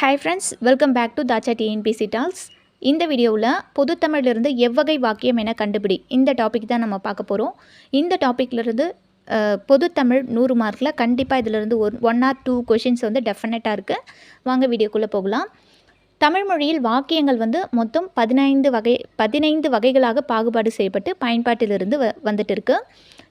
Hi friends welcome back to தாச்சா TNPSC dolls இந்த வீடியோவில் பொதுத்தமிழிலிருந்து எவ்வகை வாக்கியம் என கண்டுபிடி இந்த டாபிக் தான் நம்ம பார்க்க போகிறோம் இந்த டாப்பிக்லேருந்து பொதுத்தமிழ் நூறு மார்க்கில் கண்டிப்பாக இதிலிருந்து ஒரு ஒன் ஆர் டூ கொஷின்ஸ் வந்து டெஃபினட்டாக இருக்குது வாங்க வீடியோக்குள்ளே போகலாம். தமிழ் மொழியில் வாக்கியங்கள் வந்து மொத்தம் பதினைந்து வகை பதினைந்து வகைகளாக பாகுபாடு செய்யப்பட்டு பயன்பாட்டிலிருந்து வ வந்துட்டு இருக்குது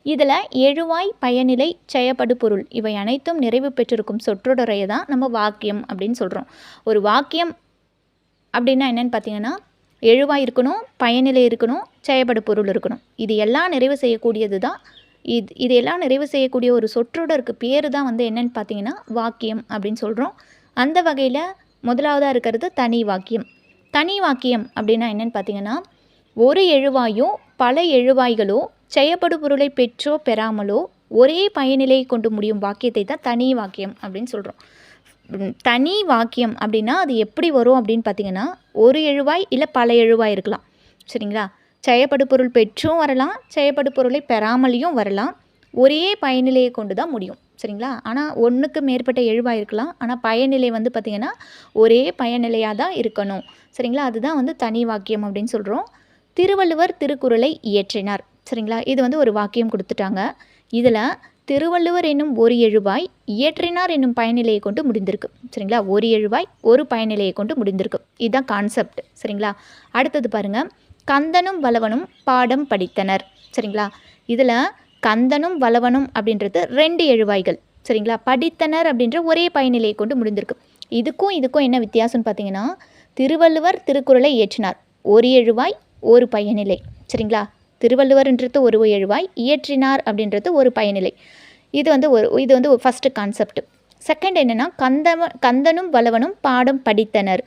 இதில் எழுவாய் பயனிலை செயப்படு பொருள் இவை அனைத்தும் நிறைவு பெற்றிருக்கும் சொற்றொடரையை தான் நம்ம வாக்கியம் அப்படின்னு சொல்கிறோம் ஒரு வாக்கியம் அப்படின்னா என்னென்னு பார்த்தீங்கன்னா எழுவாய் இருக்கணும் பயனிலை இருக்கணும் செயப்படு பொருள் இருக்கணும். இது எல்லாம் நிறைவு செய்யக்கூடியது தான். இது இது எல்லாம் நிறைவு செய்யக்கூடிய ஒரு சொற்றொடருக்கு பேர் தான் வந்து என்னென்னு பார்த்தீங்கன்னா வாக்கியம் அப்படின்னு சொல்கிறோம் அந்த வகையில் முதலாவதாக இருக்கிறது தனி வாக்கியம். தனி வாக்கியம் அப்படின்னா என்னென்னு பார்த்தீங்கன்னா ஒரு எழுவாயோ பல எழுவாய்களோ செயப்படு பொருளை பெற்றோ பெறாமலோ ஒரே பயனிலையை கொண்டு முடியும் வாக்கியத்தை தான் தனி வாக்கியம் அப்படின்னு சொல்கிறோம் தனி வாக்கியம் அப்படின்னா அது எப்படி வரும் அப்படின்னு பார்த்தீங்கன்னா ஒரு எழுவாய் இல்லை பல எழுவாய் இருக்கலாம். சரிங்களா? செயப்படு பொருள் பெற்றும் வரலாம் செயப்படு பொருளை பெறாமலையும் வரலாம். ஒரே பயனிலையை கொண்டு தான் முடியும். சரிங்களா? ஆனால் ஒன்றுக்கு மேற்பட்ட எழுவாய் இருக்கலாம். ஆனால் பயனிலை வந்து பார்த்திங்கன்னா ஒரே பயனிலையாக தான் இருக்கணும். சரிங்களா? அதுதான் வந்து தனி வாக்கியம் அப்படின்னு சொல்கிறோம் திருவள்ளுவர் திருக்குறளை இயற்றினார். சரிங்களா? இது வந்து ஒரு வாக்கியம் கொடுத்துட்டாங்க. இதில் திருவள்ளுவர் என்னும் ஒரு எழுவாய் இயற்றினார் என்னும் பயனிலையை கொண்டு முடிந்திருக்கு. சரிங்களா? ஒரு எழுவாய் ஒரு பயனிலையை கொண்டு முடிந்திருக்கு. இதுதான் கான்செப்ட் சரிங்களா? அடுத்தது பாருங்கள் கந்தனும் வளவனும் பாடம் படித்தனர். சரிங்களா? இதில் கந்தனும் வளவனும் அப்படின்றது ரெண்டு எழுவாய்கள். சரிங்களா? படித்தனர் அப்படின்ற ஒரே பயனிலையை கொண்டு முடிந்திருக்கு. இதுக்கும் இதுக்கும் என்ன வித்தியாசம்னு பார்த்தீங்கன்னா திருவள்ளுவர் திருக்குறளை இயற்றினார். ஒரு எழுவாய் ஒரு பயனிலை. சரிங்களா? திருவள்ளுவர்ன்றது ஒரு எழுவாய் இயற்றினார் அப்படின்றது ஒரு பயனிலை. இது வந்து ஒரு இது வந்து ஃபஸ்ட்டு கான்செப்ட் செகண்ட் என்னென்னா கந்தவ கந்தனும் வளவனும் பாடம் படித்தனர்.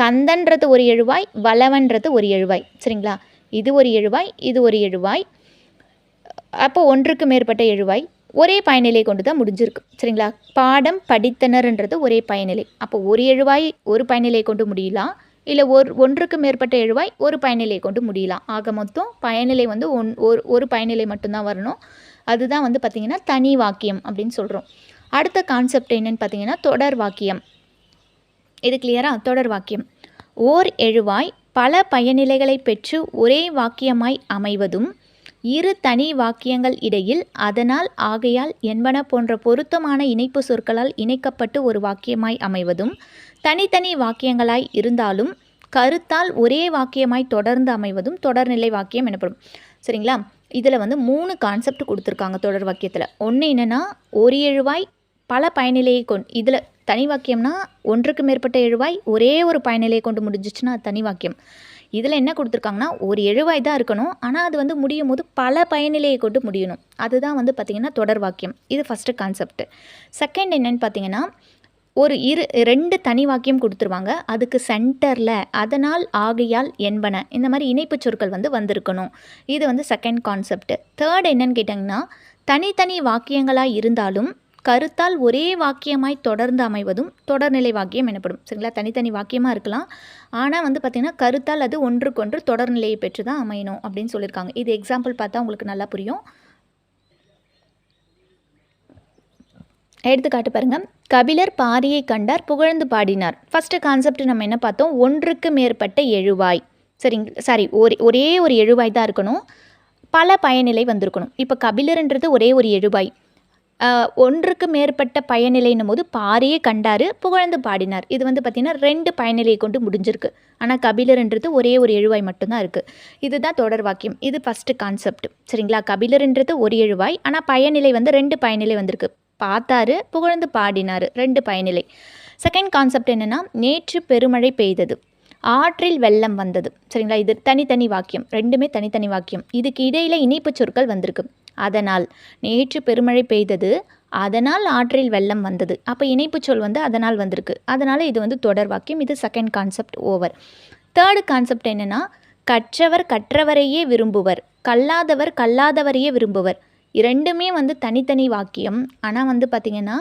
கந்தன்றது ஒரு எழுவாய் வளவன்றது ஒரு எழுவாய். சரிங்களா? இது ஒரு எழுவாய் இது ஒரு எழுவாய். அப்போ ஒன்றுக்கு மேற்பட்ட எழுவாய். ஒரே பயனிலை கொண்டு தான் முடிஞ்சிருக்கு. சரிங்களா? பாடம் படித்தனர்ன்றது ஒரே பயனிலை. அப்போ ஒரு எழுவாய் ஒரு பயனிலை கொண்டு முடியலாம். இல்லை ஒரு ஒன்றுக்கு மேற்பட்ட எழுவாய் ஒரு பயனிலை கொண்டு முடியலாம். ஆக மொத்தம் பயனிலை வந்து ஒன் ஒரு ஒரு பயனிலை மட்டும்தான் வரணும். அதுதான் வந்து பார்த்திங்கன்னா தனி வாக்கியம் அப்படின்னு சொல்கிறோம் அடுத்த கான்செப்ட் என்னென்னு பார்த்தீங்கன்னா தொடர் வாக்கியம். இது கிளியராக தொடர் வாக்கியம். ஓர் எழுவாய் பல பயனிலைகளை பெற்று ஒரே வாக்கியமாய் அமைவதும் இரு தனி வாக்கியங்கள் இடையில் அதனால் ஆகையால் என்பன போன்ற பொருத்தமான இணைப்பு சொற்களால் இணைக்கப்பட்டு ஒரு வாக்கியமாய் அமைவதும் தனித்தனி வாக்கியங்களாய் இருந்தாலும் கருத்தால் ஒரே வாக்கியமாய் தொடர்ந்து அமைவதும் தொடர்நிலை வாக்கியம் எனப்படும். சரிங்களா? இதில் வந்து மூணு கான்செப்ட் கொடுத்துருக்காங்க தொடர் வாக்கியத்தில். ஒன்று என்னென்னா ஒரு எழுவாய் பல பயனிலையை கொண்டு இதில் தனி வாக்கியம்னா ஒன்றுக்கு மேற்பட்ட எழுவாய் ஒரே ஒரு பயனிலையை கொண்டு முடிஞ்சிச்சுன்னா தனி வாக்கியம். இதில் என்ன கொடுத்துருக்காங்கன்னா ஒரு எழுவாய் தான் இருக்கணும். ஆனால் அது வந்து முடியும் போது பல பயனிலையை கொண்டு முடியணும். அதுதான் வந்து பார்த்திங்கன்னா தொடர் வாக்கியம். இது ஃபஸ்ட்டு கான்செப்ட் செகண்ட் என்னென்னு பார்த்தீங்கன்னா ஒரு இரு ரெண்டு தனி வாக்கியம் கொடுத்துருவாங்க. அதுக்கு சென்டரில் அதனால் ஆகையால் என்பன. இந்த மாதிரி இணைப்பு சொற்கள் வந்து வந்திருக்கணும். இது வந்து செகண்ட் கான்செப்ட் தேர்ட் என்னன்னு கேட்டிங்கன்னா தனித்தனி வாக்கியங்களாக இருந்தாலும் கருத்தால் ஒரே வாக்கியமாய் தொடர்ந்து அமைவதும் தொடர்நிலை வாக்கியம் எனப்படும். சரிங்களா? தனித்தனி வாக்கியமாக இருக்கலாம். ஆனால் வந்து பார்த்திங்கன்னா கருத்தால் அது ஒன்றுக்கொன்று தொடர்நிலையை பெற்று தான் அமையணும் அப்படின்னு சொல்லியிருக்காங்க. இது எக்ஸாம்பிள் பார்த்தா உங்களுக்கு நல்லா புரியும். எடுத்துக்காட்டு பாருங்கள் கபிலர் பாரியை கண்டார் புகழ்ந்து பாடினார். ஃபஸ்ட்டு கான்செப்ட் நம்ம என்ன பார்த்தோம்? ஒன்றுக்கு மேற்பட்ட எழுவாய். சரிங்க சாரி ஒரே ஒரே ஒரு எழுவாய் தான் இருக்கணும். பல பயனிலை வந்திருக்கணும். இப்போ கபிலர்ன்றது ஒரே ஒரு எழுவாய். ஒன்றுக்கு மேற்பட்ட பயனிலைன்னும் போது பாரியே கண்டார் புகழ்ந்து பாடினார். இது வந்து பார்த்திங்கன்னா ரெண்டு பயனிலையை கொண்டு முடிஞ்சிருக்கு. ஆனால் கபிலர்ன்றது ஒரே ஒரு எழுவாய் மட்டும்தான் இருக்குது இதுதான் தொடர் வாக்கியம். இது ஃபஸ்ட்டு கான்செப்ட் சரிங்களா? கபிலர்ன்றது ஒரு எழுவாய். ஆனால் பயனிலை வந்து ரெண்டு பயனிலை வந்திருக்கு. பார்த்தாரு புகழ்ந்து பாடினார் ரெண்டு பயனிலை. செகண்ட் கான்செப்ட் என்னென்னா நேற்று பெருமழை பெய்தது. ஆற்றில் வெள்ளம் வந்தது. சரிங்களா? இது தனித்தனி வாக்கியம். ரெண்டுமே தனித்தனி வாக்கியம். இதுக்கு இடையில் இணைப்பு சொற்கள் வந்திருக்கு. அதனால் நேற்று பெருமழை பெய்தது அதனால் ஆற்றில் வெள்ளம் வந்தது. அப்போ இணைப்பு சொல் வந்து அதனால் வந்திருக்கு. அதனால் இது வந்து தொடர் வாக்கியம் இது second concept over third concept என்னென்னா கற்றவர் கற்றவரையே விரும்புவர் கல்லாதவர் கல்லாதவரையே விரும்புவர். இரண்டுமே வந்து தனித்தனி வாக்கியம். ஆனால் வந்து பார்த்திங்கன்னா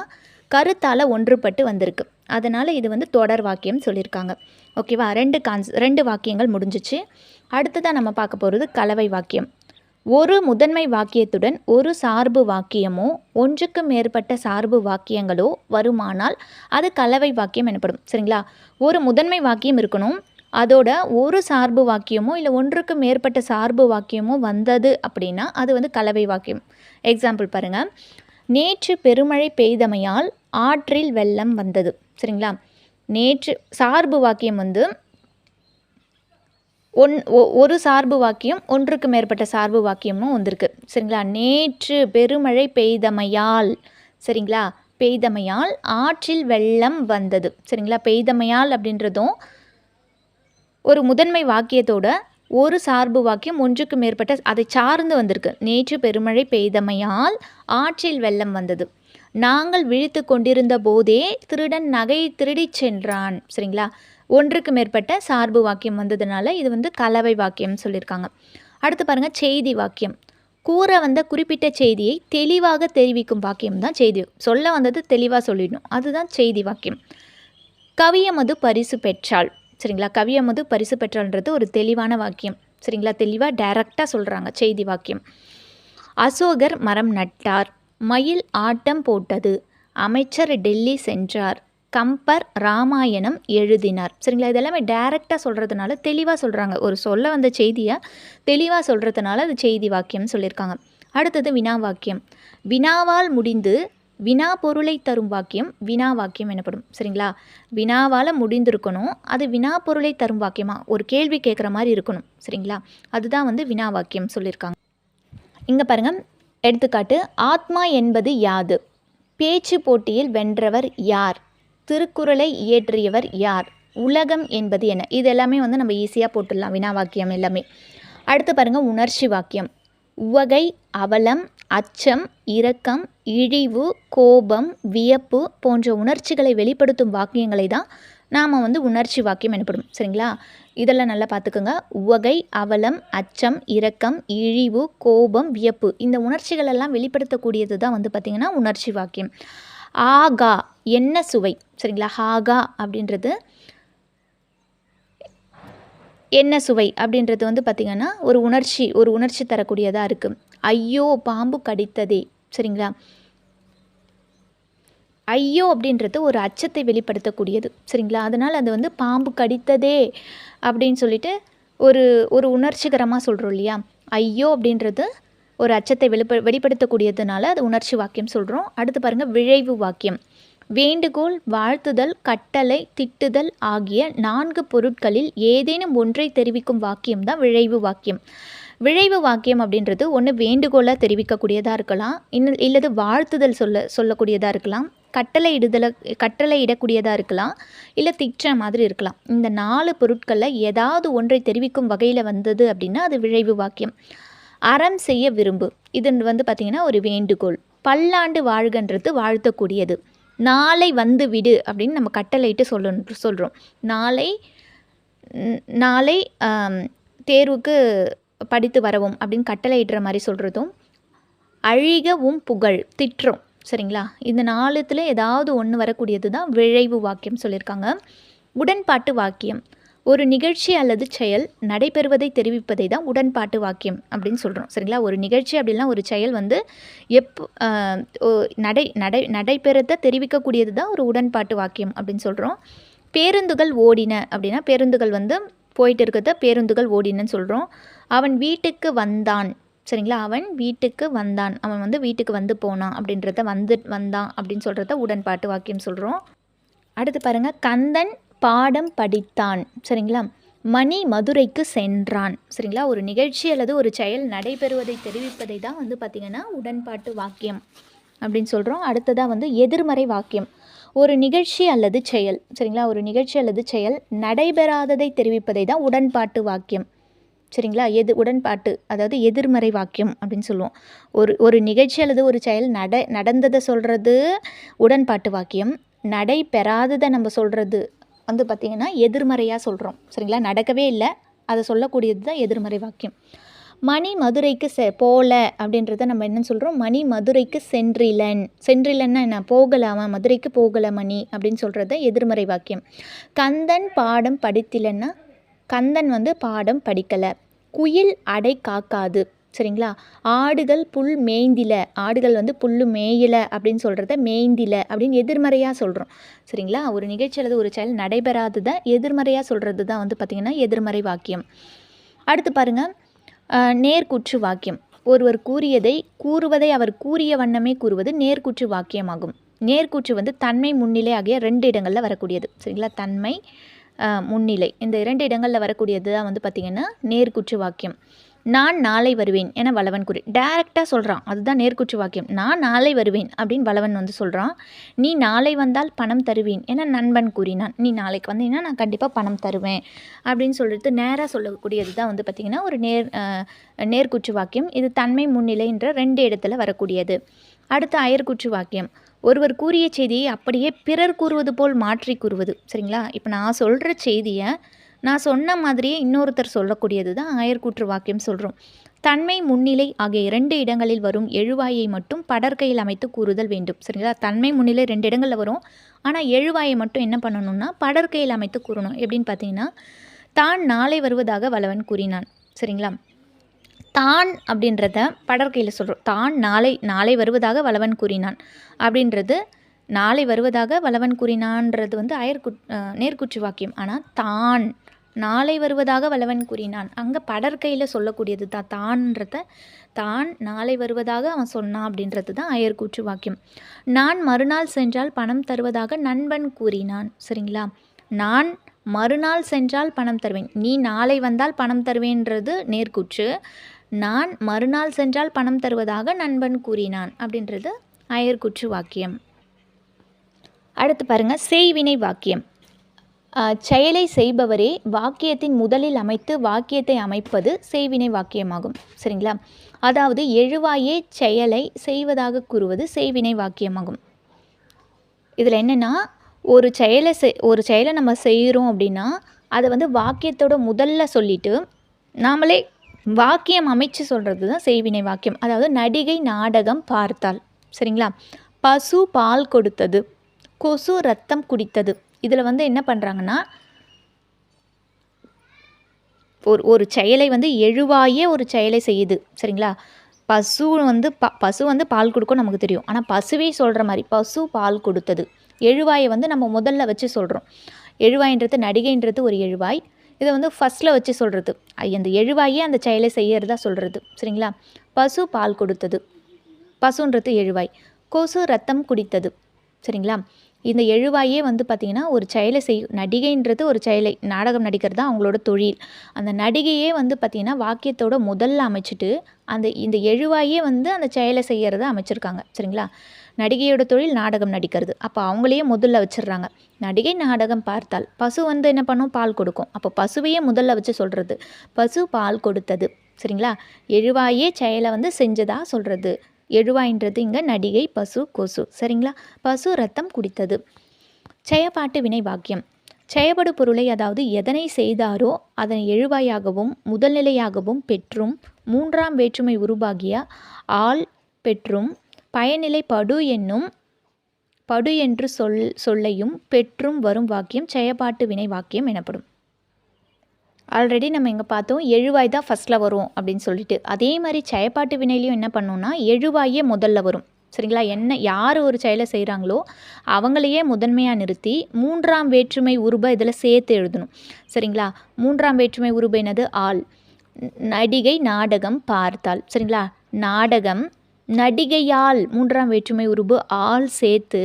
கருத்தால் ஒன்றுபட்டு வந்திருக்கு. அதனால் இது வந்து தொடர் வாக்கியம் சொல்லியிருக்காங்க. ஓகேவா ரெண்டு கான்ஸ் ரெண்டு வாக்கியங்கள் முடிஞ்சிச்சு. அடுத்ததாக நம்ம பார்க்க போகிறது கலவை வாக்கியம். ஒரு முதன்மை வாக்கியத்துடன் ஒரு சார்பு வாக்கியமோ ஒன்றுக்கு மேற்பட்ட சார்பு வாக்கியங்களோ வருமானால் அது கலவை வாக்கியம் எனப்படும். சரிங்களா? ஒரு முதன்மை வாக்கியம் இருக்கணும். அதோட ஒரு சார்பு வாக்கியமோ இல்லை ஒன்றுக்கு மேற்பட்ட சார்பு வாக்கியமோ வந்தது அப்படின்னா அது வந்து கலவை வாக்கியம். எக்ஸாம்பிள் பாருங்கள் நேற்று பெருமழை பெய்தமையால் ஆற்றில் வெள்ளம் வந்தது. சரிங்களா? நேற்று சார்பு வாக்கியம் வந்து ஒன் ஒ- ஒரு சார்பு வாக்கியம் ஒன்றுக்கு மேற்பட்ட சார்பு வாக்கியமும் வந்திருக்கு. சரிங்களா? நேற்று பெருமழை பெய்தமையால் சரிங்களா? பெய்தமையால் ஆற்றில் வெள்ளம் வந்தது. சரிங்களா? பெய்தமையால் அப்படின்றதும் ஒரு முதன்மை வாக்கியத்தோட ஒரு சார்பு வாக்கியம் ஒன்றுக்கு மேற்பட்ட அதை சார்ந்து வந்திருக்கு. நேற்று பெருமழை பெய்தமையால் ஆற்றில் வெள்ளம் வந்தது. நாங்கள் விழித்து கொண்டிருந்த போதே திருடன் நகை திருடிச் சென்றான். சரிங்களா? ஒன்றுக்கு மேற்பட்ட சார்பு வாக்கியம் வந்ததுனால இது வந்து கலவை வாக்கியம் சொல்லியிருக்காங்க. அடுத்து பாருங்கள் செய்தி வாக்கியம். கூற வந்த குறிப்பிட்ட செய்தியை தெளிவாக தெரிவிக்கும் வாக்கியம் தான் செய்தி. சொல்ல வந்தது தெளிவாக சொல்லிடணும். அதுதான் செய்தி வாக்கியம். கவியமது பரிசு பெற்றாள். சரிங்களா? கவியமது பரிசு பெற்றாள்ன்றது ஒரு தெளிவான வாக்கியம். சரிங்களா? தெளிவாக டைரக்டாக சொல்கிறாங்க செய்தி வாக்கியம். அசோகர் மரம் நட்டார். மயில் ஆட்டம் போட்டது. அமைச்சர் டெல்லி சென்றார். கம்பர் ராமாயணம் எழுதினார். சரிங்களா? இதெல்லாமே டைரெக்டாக சொல்கிறதுனால தெளிவாக சொல்கிறாங்க ஒரு சொல்ல வந்த செய்தியை? தெளிவாக சொல்கிறதுனால அது செய்தி வாக்கியம் சொல்லியிருக்காங்க. அடுத்தது வினா வாக்கியம். வினாவால் முடிந்து வினா பொருளை தரும் வாக்கியம் வினா வாக்கியம் எனப்படும். சரிங்களா? வினாவால் முடிந்திருக்கணும். அது வினா பொருளை தரும் வாக்கியமாக ஒரு கேள்வி கேட்குற மாதிரி இருக்கணும். சரிங்களா? அதுதான் வந்து வினா வாக்கியம் சொல்லியிருக்காங்க. இங்கே பாருங்கள் எடுத்துக்காட்டு ஆத்மா என்பது யாது? பேச்சு போட்டியில் வென்றவர் யார்? திருக்குறளை இயற்றியவர் யார்? உலகம் என்பது என்ன? இது எல்லாமே வந்து நம்ம ஈஸியாக போட்டுடலாம். வினா வாக்கியம் எல்லாமே. அடுத்து பாருங்கள் உணர்ச்சி வாக்கியம். உவகை அவலம் அச்சம் இரக்கம் இழிவு கோபம் வியப்பு போன்ற உணர்ச்சிகளை வெளிப்படுத்தும் வாக்கியங்களை தான் நாம் வந்து உணர்ச்சி வாக்கியம் எனப்படும். சரிங்களா? இதெல்லாம் நல்லா பார்த்துக்கோங்க. உவகை அவலம் அச்சம் இரக்கம் இழிவு கோபம் வியப்பு. இந்த உணர்ச்சிகள் எல்லாம் வெளிப்படுத்தக்கூடியது தான் வந்து பார்த்திங்கன்னா உணர்ச்சி வாக்கியம். ஆகா என்ன சுவை? சரிங்களா? ஹாகா அப்படின்றது என்ன சுவை அப்படின்றது வந்து பார்த்திங்கன்னா ஒரு உணர்ச்சி ஒரு உணர்ச்சி தரக்கூடியதாக இருக்குது ஐயோ பாம்பு கடித்ததே. சரிங்களா? ஐயோ அப்படின்றது ஒரு அச்சத்தை வெளிப்படுத்தக்கூடியது. சரிங்களா? அதனால் அது வந்து பாம்பு கடித்ததே அப்படின்னு சொல்லிட்டு ஒரு ஒரு உணர்ச்சிகரமாக சொல்கிறோம் இல்லையா? ஐயோ அப்படின்றது ஒரு அச்சத்தை வெளிப்ப வெளிப்படுத்தக்கூடியதுனால அது உணர்ச்சி வாக்கியம் சொல்கிறோம் அடுத்து பாருங்கள் விழைவு வாக்கியம். வேண்டுகோள் வாழ்த்துதல் கட்டளை திட்டுதல் ஆகிய நான்கு பொருட்களில் ஏதேனும் ஒன்றை தெரிவிக்கும் வாக்கியம் தான் விழைவு வாக்கியம். விழைவு வாக்கியம் அப்படின்றது ஒன்று வேண்டுகோளாக தெரிவிக்கக்கூடியதாக இருக்கலாம் இன்னும் இல்லது வாழ்த்துதல் சொல்ல சொல்லக்கூடியதாக இருக்கலாம் கட்டளை இடுதலை கட்டளை இடக்கூடியதாக இருக்கலாம் இல்லை திட்டுற மாதிரி இருக்கலாம். இந்த நாலு பொருட்களில் ஏதாவது ஒன்றை தெரிவிக்கும் வகையில் வந்தது அப்படின்னா அது விழைவு வாக்கியம். அறம் செய்ய விரும்பு. இது வந்து பார்த்திங்கன்னா ஒரு வேண்டுகோள். பல்லாண்டு வாழ்கன்றது வாழ்த்தக்கூடியது. நாளை வந்து விடு அப்படின்னு நம்ம கட்டளையிட்டு சொல்லணும் சொல்கிறோம் நாளை நாளை தேர்வுக்கு படித்து வரவும் அப்படின்னு கட்டளையிடுற மாதிரி சொல்கிறதும் அழிகவும் புகழ் திட்டுறோம். சரிங்களா? இந்த நாலுத்தில் ஏதாவது ஒன்று வரக்கூடியது தான் விழைவு வாக்கியம் சொல்லியிருக்காங்க. உடன்பாட்டு வாக்கியம். ஒரு நிகழ்ச்சி அல்லது செயல் நடைபெறுவதை தெரிவிப்பதை தான் உடன்பாட்டு வாக்கியம் அப்படின்னு சொல்கிறோம் சரிங்களா? ஒரு நிகழ்ச்சி அப்படின்னா ஒரு செயல் வந்து எப் நடை நடை நடைபெறத்தை தெரிவிக்கக்கூடியது தான் ஒரு உடன்பாட்டு வாக்கியம் அப்படின்னு சொல்கிறோம் பேருந்துகள் ஓடின அப்படின்னா பேருந்துகள் வந்து போயிட்டு இருக்கிறத பேருந்துகள் ஓடினன்னு சொல்கிறோம் அவன் வீட்டுக்கு வந்தான் சரிங்களா? அவன் வீட்டுக்கு வந்தான். அவன் வந்து வீட்டுக்கு வந்து போனான். அப்படின்றத வந்து வந்தான் அப்படின்னு சொல்கிறத உடன்பாட்டு வாக்கியம் சொல்கிறோம் அடுத்து பாருங்கள் கந்தன் பாடம் படித்தான். சரிங்களா? மணி மதுரைக்கு சென்றான். சரிங்களா? ஒரு நிகழ்ச்சி அல்லது ஒரு செயல் நடைபெறுவதை தெரிவிப்பதை தான் வந்து பார்த்திங்கன்னா உடன்பாட்டு வாக்கியம் அப்படின்னு சொல்கிறோம் அடுத்ததாக வந்து எதிர்மறை வாக்கியம். ஒரு நிகழ்ச்சி அல்லது செயல். சரிங்களா? ஒரு நிகழ்ச்சி அல்லது செயல் நடைபெறாததை தெரிவிப்பதை தான் உடன்பாட்டு வாக்கியம். சரிங்களா? எது உடன்பாட்டு அதாவது எதிர்மறை வாக்கியம் அப்படின்னு சொல்லுவோம். ஒரு ஒரு நிகழ்ச்சி அல்லது ஒரு செயல் நட நடந்ததை சொல்கிறது உடன்பாட்டு வாக்கியம். நடைபெறாததை நம்ம சொல்கிறது வந்து பார்த்திங்கன்னா எதிர்மறையாக சொல்கிறோம் சரிங்களா? நடக்கவே இல்லை. அதை சொல்லக்கூடியது தான் எதிர்மறை வாக்கியம். மணி மதுரைக்கு செ போல அப்படின்றத நம்ம என்ன சொல்கிறோம் மணி மதுரைக்கு சென்றிலன். சென்றிலன்னா என்ன? போகலாமா? அவன் மதுரைக்கு போகல மணி அப்படின்னு சொல்கிறது எதிர்மறை வாக்கியம். கந்தன் பாடம் படித்திலன்னா கந்தன் வந்து பாடம் படிக்கலை. குயில் அடை காக்காது. சரிங்களா? ஆடுகள் புல் மேய்ந்தில. ஆடுகள் வந்து புல் மேயில அப்படின்னு சொல்கிறத மேய்ந்தில அப்படின்னு எதிர்மறையாக சொல்கிறோம் சரிங்களா? ஒரு நிகழ்ச்சி அல்லது ஒரு செயல் நடைபெறாததை எதிர்மறையாக சொல்கிறது தான் வந்து பார்த்திங்கன்னா எதிர்மறை வாக்கியம். அடுத்து பாருங்கள் நேர்குற்று வாக்கியம். ஒருவர் கூறியதை கூறுவதை அவர் கூறிய வண்ணமே கூறுவது நேர்குற்று வாக்கியமாகும். நேர்குற்று வந்து தன்மை முன்னிலை ஆகிய ரெண்டு இடங்களில் வரக்கூடியது. சரிங்களா? தன்மை முன்னிலை. இந்த இரண்டு இடங்களில் வரக்கூடியது தான் வந்து பார்த்திங்கன்னா நேர்குற்று வாக்கியம். நான் நாளை வருவேன் என வளவன் கூறி டைரெக்டாக சொல்கிறான் அதுதான் நேர்குற்று வாக்கியம். நான் நாளை வருவேன் அப்படின்னு வளவன் வந்து சொல்கிறான் நீ நாளை வந்தால் பணம் தருவேன் என நண்பன் கூறினான். நீ நாளைக்கு வந்தீங்கன்னா நான் கண்டிப்பாக பணம் தருவேன் அப்படின்னு சொல்லிட்டு நேராக சொல்லக்கூடியது தான் வந்து பார்த்திங்கன்னா ஒரு நேர் நேர்குற்று வாக்கியம். இது தன்மை முன்னிலை என்ற ரெண்டு இடத்துல வரக்கூடியது. அடுத்து அயர்குற்று வாக்கியம். ஒருவர் கூறிய செய்தியை அப்படியே பிறர் கூறுவது போல் மாற்றி கூறுவது. சரிங்களா? இப்போ நான் சொல்கிற செய்தியை நான் சொன்ன மாதிரியே இன்னொருத்தர் சொல்லக்கூடியது தான் ஆயர்கூற்று வாக்கியம் சொல்கிறோம் தன்மை முன்னிலை ஆகிய இரண்டு இடங்களில் வரும் எழுவாயை மட்டும் படற்கையில் அமைத்து கூறுதல் வேண்டும். சரிங்களா? தன்மை முன்னிலை ரெண்டு இடங்களில் வரும். ஆனால் எழுவாயை மட்டும் என்ன பண்ணணும்னா படற்கையில் அமைத்து கூறணும். எப்படின்னு பார்த்தீங்கன்னா தான் நாளை வருவதாக வளவன் கூறினான். சரிங்களா? தான் அப்படின்றத படற்கையில் சொல்கிறோம் தான் நாளை நாளை வருவதாக வளவன் கூறினான். அப்படின்றது நாளை வருவதாக வளவன் கூறினான்றது வந்து அயர்கு நேர்குற்று வாக்கியம். ஆனால் தான் நாளை வருவதாக வளவன் கூறினான். அங்கே படற்கையில் சொல்லக்கூடியது தான் தான்றத தான் நாளை வருவதாக அவன் சொன்னான் அப்படின்றது தான் அயர்கூற்று வாக்கியம். நான் மறுநாள் சென்றால் பணம் தருவதாக நண்பன் கூறினான். சரிங்களா? நான் மறுநாள் சென்றால் பணம் தருவேன். நீ நாளை வந்தால் பணம் தருவேன்றது நேர்கூற்று. நான் மறுநாள் சென்றால் பணம் தருவதாக நண்பன் கூறினான் அப்படின்றது அயர்குற்று வாக்கியம். அடுத்து பாருங்கள் செய்வினை வாக்கியம். செயலை செய்பவரே வாக்கியத்தின் முதலில் அமைத்து வாக்கியத்தை அமைப்பது செய்வினை வாக்கியமாகும். சரிங்களா? அதாவது எழுவாயே செயலை செய்வதாக கூறுவது செய்வினை வாக்கியமாகும். இதில் என்னென்னா ஒரு செயலை செய் ஒரு செயலை நம்ம செய்கிறோம் அப்படின்னா அதை வந்து வாக்கியத்தோட முதல்ல சொல்லிவிட்டு நாமளே வாக்கியம் அமைச்சு சொல்கிறது தான் செய்வினை வாக்கியம். அதாவது நடிகை நாடகம் பார்த்தால். சரிங்களா? பசு பால் கொடுத்தது. கொசு ரத்தம் குடித்தது. இதில் வந்து என்ன பண்ணுறாங்கன்னா ஒரு ஒரு செயலை வந்து எழுவாயே ஒரு செயலை செய்யுது. சரிங்களா? பசு வந்து ப பசு வந்து பால் கொடுக்கும் நமக்கு தெரியும். ஆனால் பசுவே சொல்கிற மாதிரி பசு பால் கொடுத்தது. எழுவாயை வந்து நம்ம முதல்ல வச்சு சொல்கிறோம் எழுவாயின்றது நடிகைன்றது ஒரு எழுவாய். இதை வந்து ஃபஸ்ட்டில் வச்சு சொல்கிறது அந்த எழுவாயே அந்த செயலை செய்யறதா சொல்கிறது சரிங்களா? பசு பால் கொடுத்தது. பசுன்றது எழுவாய். கொசு ரத்தம் குடித்தது. சரிங்களா? இந்த எழுவாயே வந்து பார்த்திங்கன்னா ஒரு செயலை செய்யும் நடிகைன்றது ஒரு செயலை நாடகம் நடிக்கிறது தான் அவங்களோட தொழில். அந்த நடிகையே வந்து பார்த்திங்கன்னா வாக்கியத்தோட முதல்ல அமைச்சிட்டு அந்த இந்த எழுவாயே வந்து அந்த செயலை செய்கிறத அமைச்சிருக்காங்க. சரிங்களா? நடிகையோட தொழில் நாடகம் நடிக்கிறது. அப்போ அவங்களையே முதல்ல வச்சிடுறாங்க. நடிகை நாடகம் பார்த்தால் பசு வந்து என்ன பண்ணும்? பால் கொடுக்கும். அப்போ பசுவையே முதல்ல வச்சு சொல்கிறது பசு பால் கொடுத்தது. சரிங்களா? எழுவாயே செயலை வந்து செஞ்சதா சொல்கிறது எழுவாயின்றது இங்கே நடிகை பசு கொசு. சரிங்களா? பசு ரத்தம் குடித்தது. செயப்பாட்டு வினை வாக்கியம். செயபடு பொருளை அதாவது எதனை செய்தாரோ அதனை எழுவாயாகவும் முதல்நிலையாகவும் பெற்றும் மூன்றாம் வேற்றுமை உருவாகிய ஆள் பெற்றும் பயனிலை படு என்னும் படு என்று சொல் சொல்லையும் பெற்றும் வரும் வாக்கியம் செயப்பாட்டு வினை வாக்கியம் எனப்படும். ஆல்ரெடி நம்ம இங்கே பார்த்தோம் எழுவாய் தான் ஃபஸ்ட்டில் வரும் அப்படின்னு சொல்லிட்டு. அதே மாதிரி செயப்பாட்டு வினையிலையும் என்ன பண்ணோம்னா எழுவாயே முதல்ல வரும். சரிங்களா? என்ன யார் ஒரு செயலை செய்கிறாங்களோ அவங்களையே முதன்மையாக நிறுத்தி மூன்றாம் வேற்றுமை உருப இதில் சேர்த்து எழுதணும். சரிங்களா? மூன்றாம் வேற்றுமை உருப என்னது? ஆள். நடிகை நாடகம் பார்த்தாள் சரிங்களா? நாடகம் நடிகையால் மூன்றாம் வேற்றுமை உருபு ஆள் சேர்த்து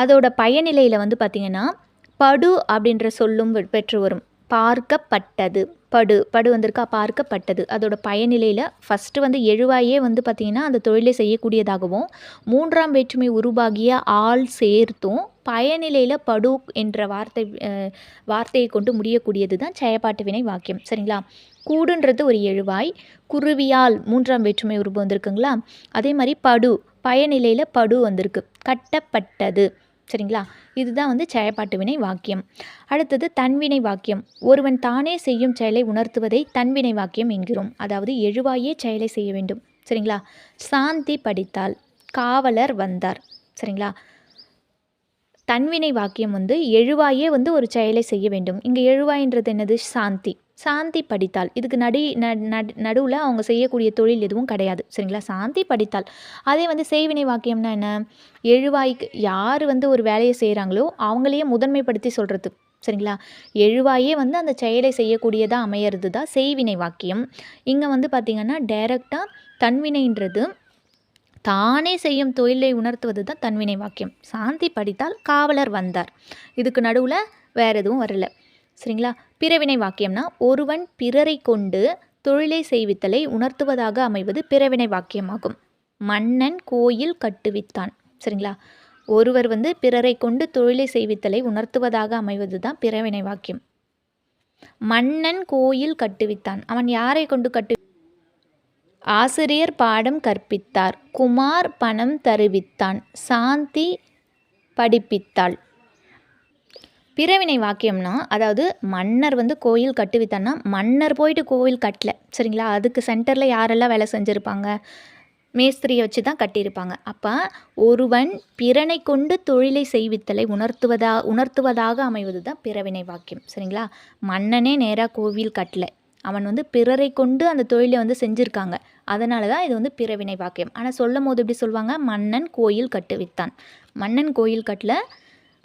அதோட பயனிலையில் வந்து பார்த்திங்கன்னா படு அப்படின்ற சொல்லும் பெற்று வரும். பார்க்கப்பட்டது. படு. படு வந்திருக்கா? பார்க்கப்பட்டது. அதோட பயனிலையில் ஃபஸ்ட்டு வந்து எழுவாயே வந்து பார்த்திங்கன்னா அந்த தொழிலை செய்யக்கூடியதாகவும் மூன்றாம் வேற்றுமை உருவாகிய ஆள் சேர்த்தும் பயனிலையில் படு என்ற வார்த்தை வார்த்தையை கொண்டு முடியக்கூடியது தான் செயப்பாட்டு வினை வாக்கியம். சரிங்களா? கூடுன்றது ஒரு எழுவாய் குருவியால் மூன்றாம் வேற்றுமை உருவம் வந்திருக்குங்களா? அதே மாதிரி படு பயனிலையில் படு வந்திருக்கு கட்டப்பட்டது. சரிங்களா? இதுதான் வந்து செயப்பாட்டு வினை வாக்கியம். அடுத்தது தன்வினை வாக்கியம். ஒருவன் தானே செய்யும் செயலை உணர்த்துவதை தன்வினை வாக்கியம் என்கிறோம். அதாவது எழுவாயே செயலை செய்ய வேண்டும். சரிங்களா? சாந்தி படித்தால் காவலர் வந்தார். சரிங்களா? தன்வினை வாக்கியம் வந்து எழுவாயே வந்து ஒரு செயலை செய்ய வேண்டும். இங்கே எழுவாயின்றது என்னது? சாந்தி. சாந்தி படித்தாள் இதுக்கு நடி நடுவில் அவங்க செய்யக்கூடிய தொழில் எதுவும் கிடையாது. சரிங்களா? சாந்தி படித்தாள் அதே வந்து செய்வினை வாக்கியம்னா என்ன? எழுவாய்க்கு யார் வந்து ஒரு வேலையை செய்கிறாங்களோ அவங்களையே முதன்மைப்படுத்தி சொல்கிறது சரிங்களா? எழுவாயே வந்து அந்த செயலை செய்யக்கூடியதாக அமையிறது தான் செய்வினை வாக்கியம். இங்கே வந்து பார்த்திங்கன்னா டைரெக்டாக தன்வினைன்றது தானே செய்யும் தொழிலை உணர்த்துவது தான் தன்வினை வாக்கியம் சாந்தி படித்தால் காவலர் வந்தார். இதுக்கு நடுவில் வேறு எதுவும் வரல. சரிங்களா? பிறவினை வாக்கியம்னா ஒருவன் பிறரை கொண்டு தொழிலை செய்வித்தலை உணர்த்துவதாக அமைவது பிறவினை வாக்கியமாகும் மன்னன் கோயில் கட்டுவித்தான். சரிங்களா? ஒருவர் வந்து பிறரை கொண்டு தொழிலை செய்வித்தலை உணர்த்துவதாக அமைவது தான் பிறவினை வாக்கியம் மன்னன் கோயில் கட்டுவித்தான். அவன் யாரை கொண்டு கட்டு ஆசிரியர் பாடம் கற்பித்தார். குமார் பணம் தருவித்தான். சாந்தி படிப்பித்தாள். பிறவினை வாக்கியம்னா அதாவது மன்னர் வந்து கோயில் கட்டுவித்தான்னா மன்னர் போயிட்டு கோவில் கட்டல. சரிங்களா? அதுக்கு சென்டரில் யாரெல்லாம் வேலை செஞ்சுருப்பாங்க? மேஸ்திரியை வச்சு தான் கட்டியிருப்பாங்க. அப்போ ஒருவன் பிறனை கொண்டு தொழிலை செய்வித்தலை உணர்த்துவதா உணர்த்துவதாக அமைவது தான் பிறவினை வாக்கியம். சரிங்களா? மன்னனே நேராக கோவில் கட்டல. அவன் வந்து பிறரை கொண்டு அந்த தொழிலை வந்து செஞ்சுருக்காங்க. அதனால தான் இது வந்து பிறவினை வாக்கியம். ஆனால் சொல்லும் போது எப்படி சொல்லுவாங்க மன்னன் கோயில் கட்டுவித்தான் மன்னன் கோயில் கட்டல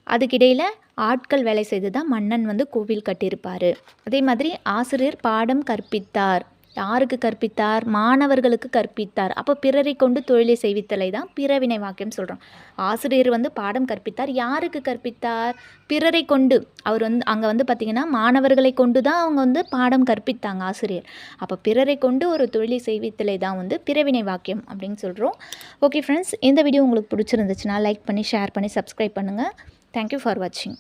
அதுக்கிடையில் ஆட்கள் வேலை செய்து தான் மன்னன் வந்து கோவில் கட்டியிருப்பார். அதே மாதிரி ஆசிரியர் பாடம் கற்பித்தார். யாருக்கு கற்பித்தார்? மாணவர்களுக்கு கற்பித்தார். அப்போ பிறரை கொண்டு தொழிலை செய்வித்தலை தான் பிறவினை வாக்கியம் சொல்கிறோம் ஆசிரியர் வந்து பாடம் கற்பித்தார். யாருக்கு கற்பித்தார்? பிறரை கொண்டு. அவர் வந்து அங்கே வந்து பார்த்திங்கன்னா மாணவர்களை கொண்டு தான் அவங்க வந்து பாடம் கற்பித்தாங்க ஆசிரியர். அப்போ பிறரை கொண்டு ஒரு தொழிலை செய்வித்தலை தான் வந்து பிறவினை வாக்கியம் அப்படின்னு சொல்கிறோம் ஓகே ஃப்ரெண்ட்ஸ் இந்த வீடியோ உங்களுக்கு பிடிச்சிருந்துச்சுன்னா லைக் பண்ணி ஷேர் பண்ணி சப்ஸ்கிரைப் பண்ணுங்கள் தேங்க்யூ ஃபார் வாட்சிங்